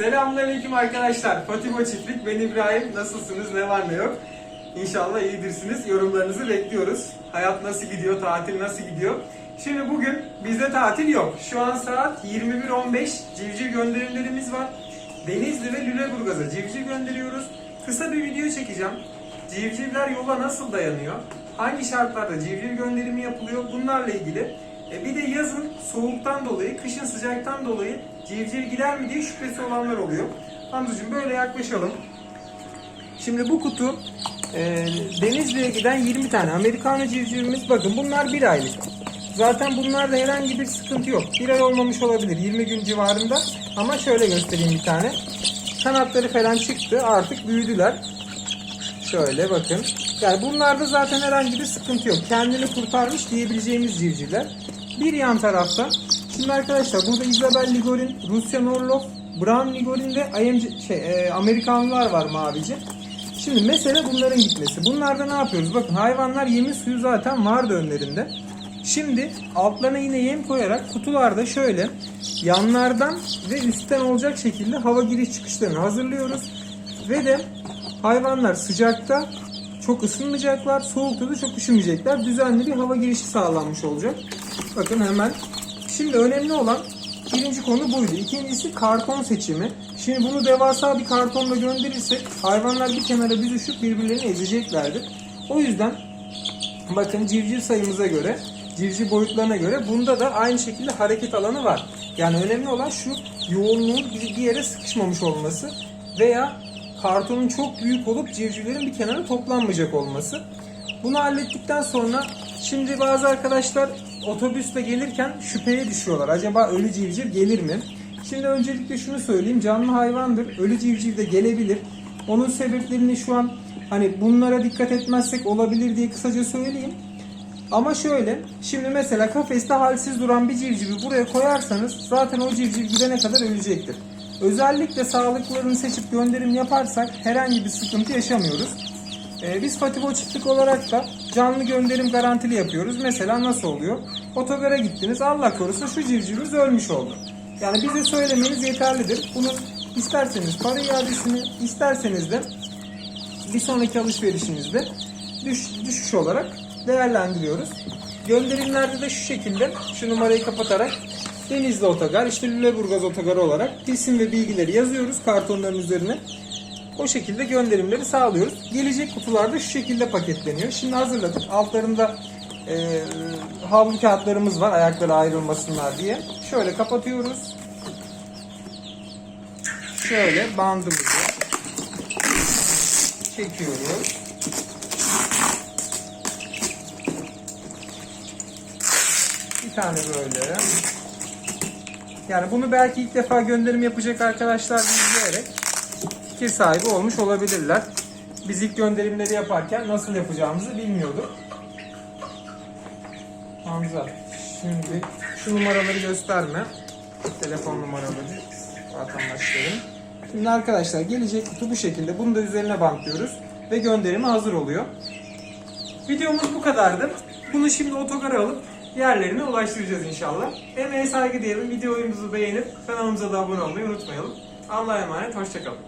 Selamünaleyküm arkadaşlar. Fatibo Çiftlik, ben İbrahim. Nasılsınız, ne var ne yok? İnşallah iyidirsiniz. Yorumlarınızı bekliyoruz. Hayat nasıl gidiyor, tatil nasıl gidiyor? Şimdi bugün bizde tatil yok. Şu an saat 21.15. Civciv gönderimlerimiz var. Denizli ve Lüleburgaz'a civciv gönderiyoruz. Kısa bir video çekeceğim. Civcivler yola nasıl dayanıyor? Hangi şartlarda civciv gönderimi yapılıyor? Bunlarla ilgili. E bir de yazın soğuktan dolayı, kışın sıcaktan dolayı civciv gider mi diye şüphesi olanlar oluyor. Hamzacığım böyle yaklaşalım. Şimdi bu kutu e, Denizli'ye giden 20 tane Amerikanı civcivimiz. Bakın bunlar bir aylık. Zaten bunlarda herhangi bir sıkıntı yok. Bir ay olmamış olabilir 20 gün civarında. Ama şöyle göstereyim bir tane. Kanatları falan çıktı. Artık büyüdüler. Şöyle bakın. Yani bunlarda zaten herhangi bir sıkıntı yok. Kendini kurtarmış diyebileceğimiz civcivler. Bir yan tarafta. Şimdi arkadaşlar burada Isabel Ligorin, Rusya Orlov, Brown Ligorin ve IMC, şey, e, Amerikanlılar var mavici. Şimdi mesele bunların gitmesi. Bunlarda ne yapıyoruz? Bakın hayvanlar yemin suyu zaten vardı önlerinde. Şimdi altlarına yine yem koyarak kutularda şöyle yanlardan ve üstten olacak şekilde hava giriş çıkışlarını hazırlıyoruz. Ve de hayvanlar sıcakta çok ısınmayacaklar, soğukta da çok üşümeyecekler. Düzenli bir hava girişi sağlanmış olacak. Bakın hemen. Şimdi önemli olan birinci konu buydu. İkincisi karton seçimi. Şimdi bunu devasa bir kartonla gönderirsek hayvanlar bir kenara büzüşüp birbirlerini ezeceklerdir. O yüzden bakın civciv sayımıza göre, civciv boyutlarına göre bunda da aynı şekilde hareket alanı var. Yani önemli olan şu yoğunluğun bir yere sıkışmamış olması veya kartonun çok büyük olup civcivlerin bir kenara toplanmayacak olması. Bunu hallettikten sonra şimdi bazı arkadaşlar otobüsle gelirken şüpheye düşüyorlar. Acaba ölü civciv gelir mi? Şimdi öncelikle şunu söyleyeyim. Canlı hayvandır. Ölü civciv de gelebilir. Onun sebeplerini şu an hani bunlara dikkat etmezsek olabilir diye kısaca söyleyeyim. Ama şöyle, şimdi mesela kafeste halsiz duran bir civcivi buraya koyarsanız zaten o civciv gidene kadar ölecektir. Özellikle sağlıklarını seçip gönderim yaparsak herhangi bir sıkıntı yaşamıyoruz. Ee, biz Fatibo çiftlik olarak da canlı gönderim garantili yapıyoruz. Mesela nasıl oluyor? Otogara gittiniz Allah korusun şu civcivimiz ölmüş oldu. Yani bize söylemeniz yeterlidir. Bunun isterseniz para iadesini, isterseniz de bir sonraki alışverişinizde düş, düşüş olarak değerlendiriyoruz. Gönderimlerde de şu şekilde şu numarayı kapatarak Denizli Otogar, işte Lüleburgaz Otogarı olarak isim ve bilgileri yazıyoruz kartonların üzerine. O şekilde gönderimleri sağlıyoruz. Gelecek kutularda şu şekilde paketleniyor. Şimdi hazırladık. Altlarında e, havlu kağıtlarımız var ayakları ayrılmasınlar diye. Şöyle kapatıyoruz. Şöyle bandımızı çekiyoruz. Bir tane böyle. Yani bunu belki ilk defa gönderim yapacak arkadaşlar da izleyerek fikir sahibi olmuş olabilirler. Biz ilk gönderimleri yaparken nasıl yapacağımızı bilmiyorduk. Hamza şimdi şu numaraları gösterme. Telefon numaraları vatandaşların. Şimdi arkadaşlar gelecek kutu bu şekilde. Bunu da üzerine bantlıyoruz ve gönderimi hazır oluyor. Videomuz bu kadardı. Bunu şimdi otogara alıp yerlerine ulaştıracağız inşallah. Emeğe saygı diyelim. Videomuzu beğenip kanalımıza da abone olmayı unutmayalım. Allah'a emanet. Hoşçakalın.